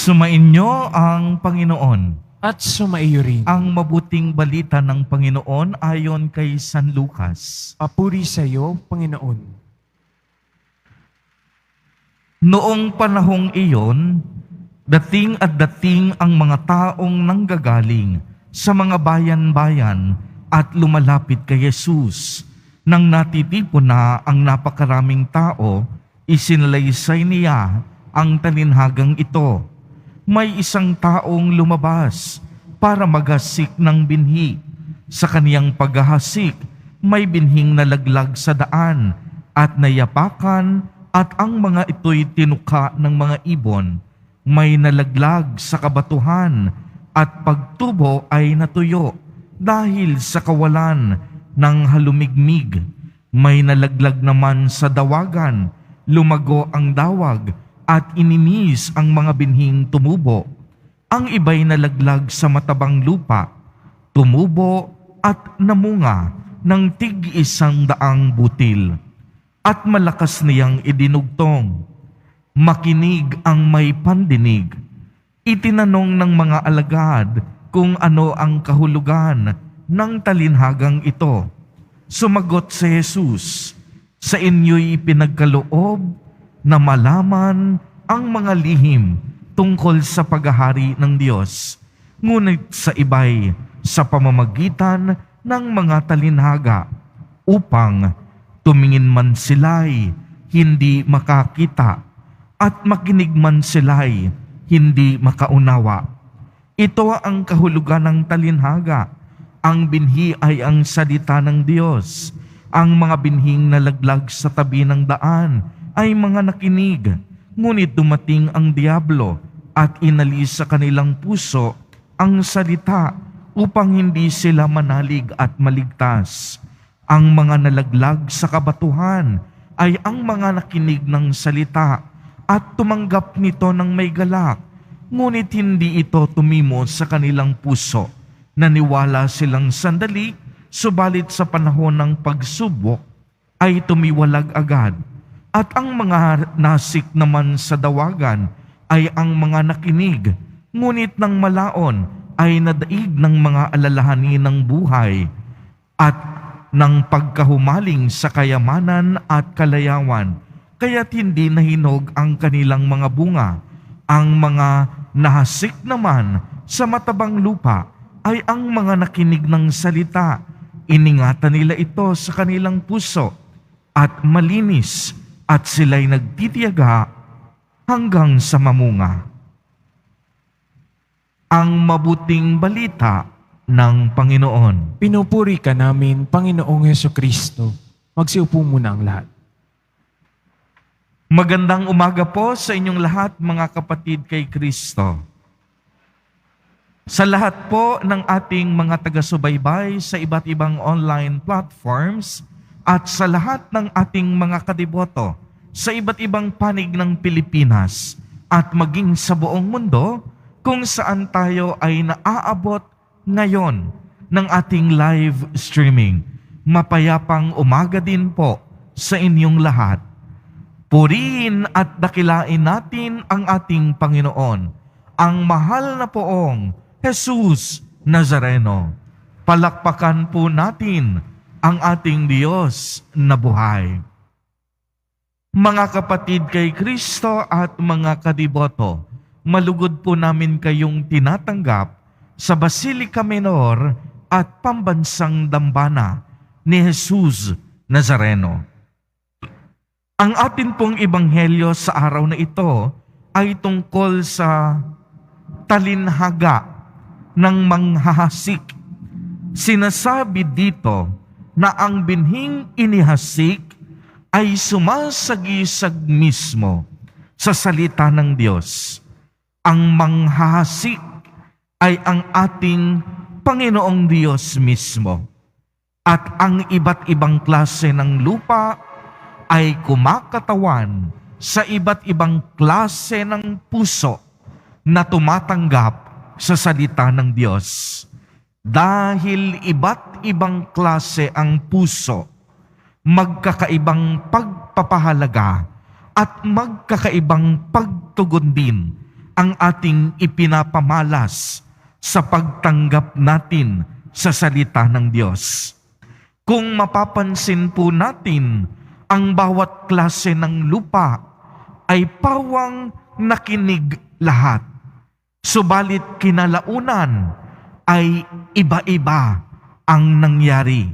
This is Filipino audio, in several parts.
Sumainyo ang Panginoon. at sumaiyo rin. Ang mabuting balita ng Panginoon ayon kay San Lucas. Papuri sa iyo, Panginoon. Noong panahong iyon, dating at dating ang mga taong nanggagaling sa mga bayan-bayan at lumalapit kay Jesus. Nang natitipon na ang napakaraming tao, isinalaysay niya ang talinhagang ito. May isang taong lumabas para maghasik ng binhi. Sa kaniyang paghahasik, may binhing nalaglag sa daan at nayapakan at ang mga ito'y tinuka ng mga ibon. May nalaglag sa kabatuhan at pagtubo ay natuyo dahil sa kawalan ng halumigmig. May nalaglag naman sa dawagan, lumago ang dawag at inimis ang mga binhing tumubo. Ang iba'y nalaglag sa matabang lupa, tumubo at namunga ng tig isang daang butil. At malakas niyang idinugtong. Makinig ang may pandinig. Itinanong ng mga alagad kung ano ang kahulugan ng talinhagang ito. Sumagot si Jesus, Sa inyo'y pinagkaloob na malaman ang mga lihim tungkol sa paghahari ng Diyos. Ngunit sa iba'y sa pamamagitan ng mga talinhaga upang tumingin man sila'y hindi makakita at makinig man sila'y hindi makaunawa. Ito ang kahulugan ng talinhaga. Ang binhi ay ang salita ng Diyos. Ang mga binhing nalaglag sa tabi ng daan ay mga nakinig. Ngunit dumating ang Diablo at inalis sa kanilang puso ang salita upang hindi sila manalig at maligtas. Ang mga nalaglag sa kabatuhan ay ang mga nakinig ng salita at tumanggap nito ng may galak. Ngunit hindi ito tumimo sa kanilang puso. Naniwala silang sandali, subalit sa panahon ng pagsubok ay tumiwalag agad. At ang mga nasik naman sa dawagan ay ang mga nakinig, ngunit ng malaon ay nadaig ng mga alalahanin ng buhay at ng pagkahumaling sa kayamanan at kalayawan, kaya't hindi nahinog ang kanilang mga bunga. Ang mga nahasik naman sa matabang lupa ay ang mga nakinig ng salita. Iningatan nila ito sa kanilang puso at malinis at sila'y nagtitiyaga hanggang sa mamunga. Ang mabuting balita ng Panginoon. Pinupuri ka namin, Panginoong Heso Kristo. Magsiupo muna ang lahat. Magandang umaga po sa inyong lahat mga kapatid kay Kristo. Sa lahat po ng ating mga taga-subaybay sa iba't ibang online platforms at sa lahat ng ating mga kadiboto sa iba't ibang panig ng Pilipinas at maging sa buong mundo kung saan tayo ay naaabot ngayon ng ating live streaming. Mapayapang umaga din po sa inyong lahat. Purihin at dakilain natin ang ating Panginoon, ang mahal na poong Jesus Nazareno. Palakpakan po natin ang ating Diyos na buhay. Mga kapatid kay Kristo at mga kadiboto, malugod po namin kayong tinatanggap sa Basilica Menor at Pambansang Dambana ni Jesus Nazareno. Ang atin pong ebanghelyo sa araw na ito ay tungkol sa talinhaga ng manghahasik. Sinasabi dito na ang binhing inihasik ay sumasagisag mismo sa salita ng Diyos. Ang manghahasik ay ang ating Panginoong Diyos mismo. At ang iba't ibang klase ng lupa ay kumakatawan sa iba't ibang klase ng puso na tumatanggap sa salita ng Diyos. Dahil iba't ibang klase ang puso, magkakaibang pagpapahalaga at magkakaibang pagtugon din ang ating ipinapamalas sa pagtanggap natin sa salita ng Diyos. Kung mapapansin po natin, ang bawat klase ng lupa ay pawang nakinig lahat. Subalit kinalaunan ay iba-iba ang nangyari.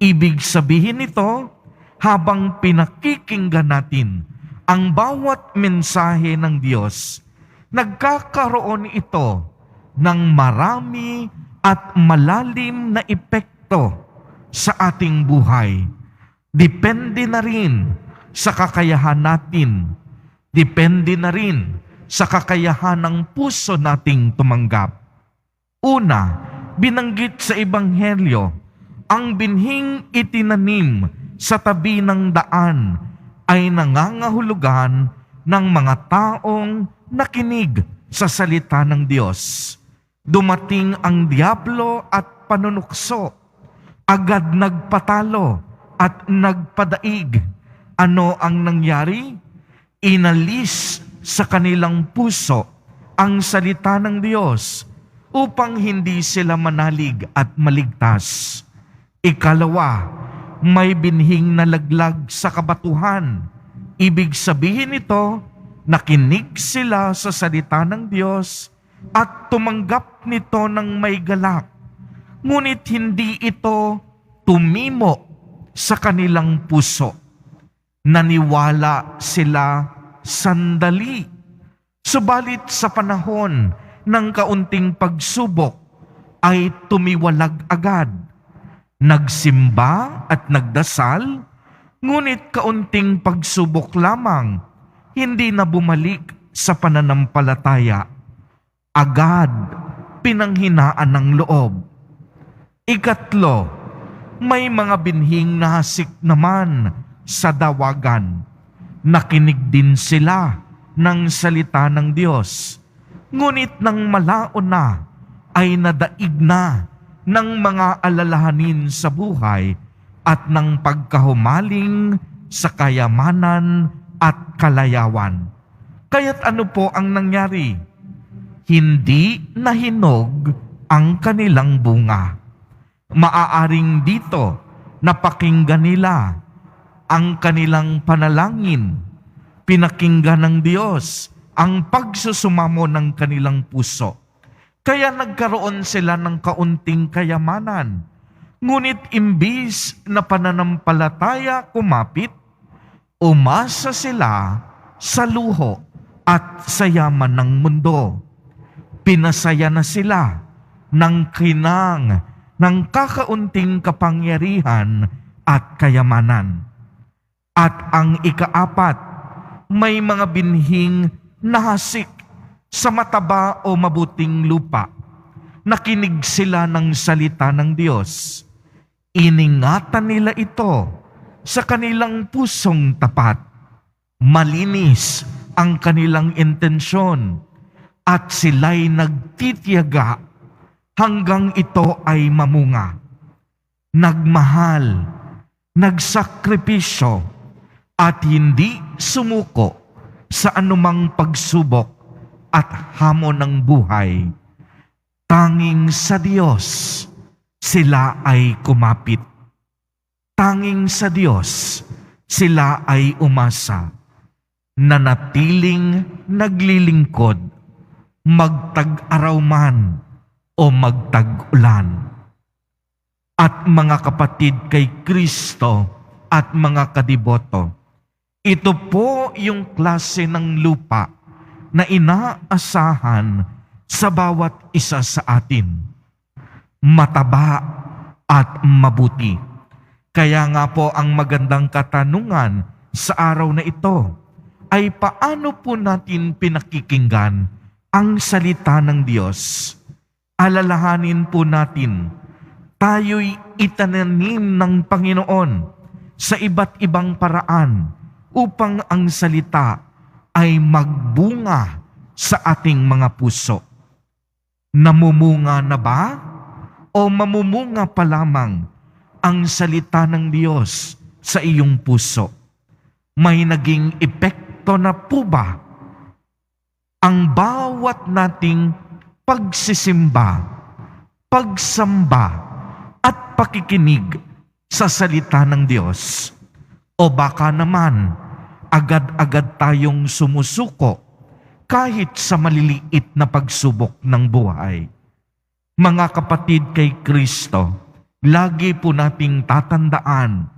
Ibig sabihin nito, habang pinakikinggan natin ang bawat mensahe ng Diyos, nagkakaroon ito ng marami at malalim na epekto sa ating buhay. Depende na rin sa kakayahan natin. Depende na rin sa kakayahan ng puso nating tumanggap. Una, binanggit sa Ebanghelyo, ang binhing itinanim sa tabi ng daan ay nangangahulugan ng mga taong nakinig sa salita ng Diyos. Dumating ang diablo at panunukso, agad nagpatalo at nagpadaig. Ano ang nangyari? Inalis sa kanilang puso ang salita ng Diyos upang hindi sila manalig at maligtas. Ikalawa, may binhing nalaglag sa kabatuhan. Ibig sabihin nito, nakinig sila sa salita ng Diyos at tumanggap nito ng may galak. Ngunit hindi ito tumimo sa kanilang puso. Naniwala sila sandali. Subalit sa panahon ng kaunting pagsubok ay tumiwalag agad. Nagsimba at nagdasal, ngunit kaunting pagsubok lamang, hindi na bumalik sa pananampalataya. Agad pinanghinaan ng loob. Ikatlo, may mga binhing nahasik naman sa dawagan. Nakinig din sila ng salita ng Diyos. Ngunit nang malaon na, ay nadaig na ng mga alalahanin sa buhay at ng pagkahumaling sa kayamanan at kalayawan. Kaya't ano po ang nangyari? Hindi nahinog ang kanilang bunga. Maaaring dito napakinggan nila ang kanilang panalangin. Pinakinggan ng Diyos ang pagsusumamo ng kanilang puso. Kaya nagkaroon sila ng kaunting kayamanan. Ngunit imbis na pananampalataya kumapit, umasa sila sa luho at sa yaman ng mundo. Pinasaya na sila ng kinang ng kakaunting kapangyarihan at kayamanan. At ang ikaapat, may mga binhing nahasik sa mataba o mabuting lupa. Nakinig sila ng salita ng Diyos. Iningatan nila ito sa kanilang pusong tapat. Malinis ang kanilang intensyon at sila'y nagtitiyaga hanggang ito ay mamunga. Nagmahal, nagsakripisyo, at hindi sumuko sa anumang pagsubok at hamon ng buhay. Tanging sa Diyos sila ay kumapit. Tanging sa Diyos sila ay umasa. Nanatiling naglilingkod, magtag-araw man o magtag-ulan. At mga kapatid kay Kristo at mga kadiboto, ito po yung klase ng lupa na inaasahan sa bawat isa sa atin. Mataba at mabuti. Kaya nga po ang magandang katanungan sa araw na ito ay paano po natin pinakikinggan ang salita ng Diyos. Alalahanin po natin, tayo'y itananim ng Panginoon sa iba't ibang paraan upang ang salita ay magbunga sa ating mga puso. Namumunga na ba? O mamumunga pa lamang ang salita ng Diyos sa iyong puso? May naging epekto na po ba ang bawat nating pagsisimba, pagsamba, at pakikinig sa salita ng Diyos. O baka naman, agad-agad tayong sumusuko kahit sa maliliit na pagsubok ng buhay. Mga kapatid kay Kristo, lagi po nating tatandaan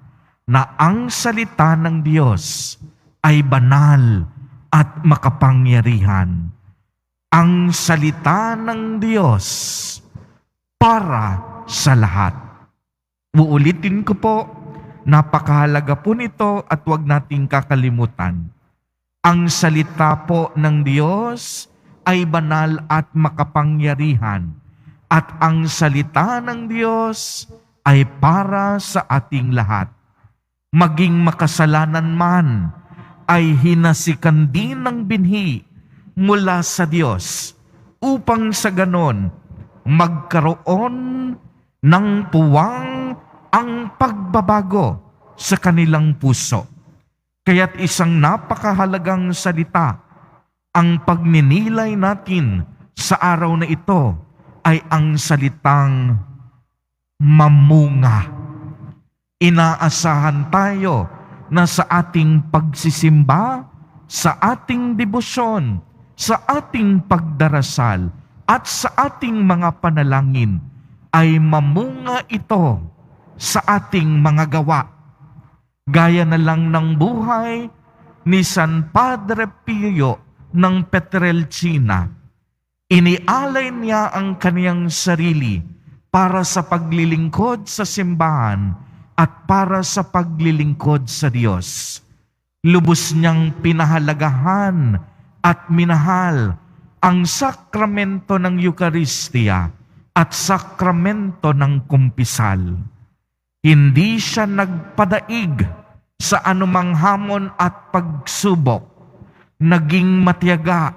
na ang salita ng Diyos ay banal at makapangyarihan. Ang salita ng Diyos para sa lahat. Uulitin ko po, napakahalaga po nito at huwag nating kakalimutan. Ang salita po ng Diyos ay banal at makapangyarihan. At ang salita ng Diyos ay para sa ating lahat. Maging makasalanan man, ay hinasikan din ng binhi mula sa Diyos upang sa ganon magkaroon ng puwang ang pagbabago sa kanilang puso. Kaya't isang napakahalagang salita ang pagninilay natin sa araw na ito ay ang salitang mamunga. Inaasahan tayo na sa ating pagsisimba, sa ating debosyon, sa ating pagdarasal, at sa ating mga panalangin ay mamunga ito sa ating mga gawa. Gaya na lang ng buhay ni San Padre Pio ng Petrelcina. Inialay niya ang kaniyang sarili para sa paglilingkod sa simbahan at para sa paglilingkod sa Diyos. Lubos niyang pinahalagahan at minahal ang sakramento ng Eucharistia at sakramento ng kumpisal. Hindi siya nagpadaig sa anumang hamon at pagsubok. Naging matiyaga,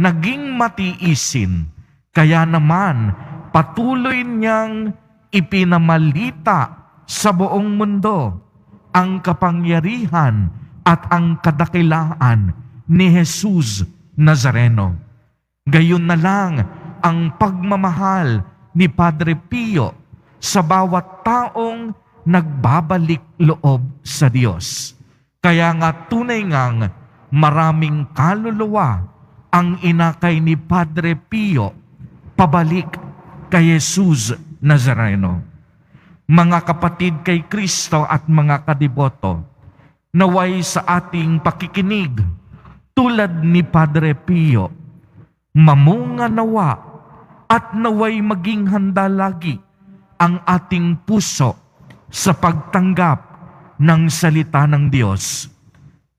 naging matiisin. Kaya naman, patuloy niyang ipinamalita sa buong mundo ang kapangyarihan at ang kadakilaan ni Jesus Nazareno. Gayon na lang ang pagmamahal ni Padre Pio sa bawat taong nagbabalik loob sa Diyos. Kaya nga tunay ngang maraming kaluluwa ang inakay ni Padre Pio pabalik kay Jesus Nazareno. Mga kapatid kay Kristo at mga kadiboto, naway sa ating pakikinig tulad ni Padre Pio, mamunga nawa at naway maging handa lagi ang ating puso sa pagtanggap ng salita ng Diyos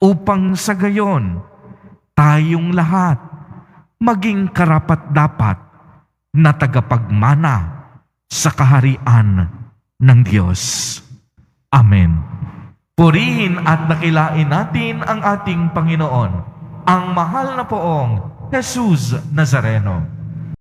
upang sa gayon tayong lahat maging karapat-dapat na tagapagmana sa kaharian ng Diyos. Amen. Purihin at dakilain natin ang ating Panginoon, ang mahal na poong Jesus Nazareno.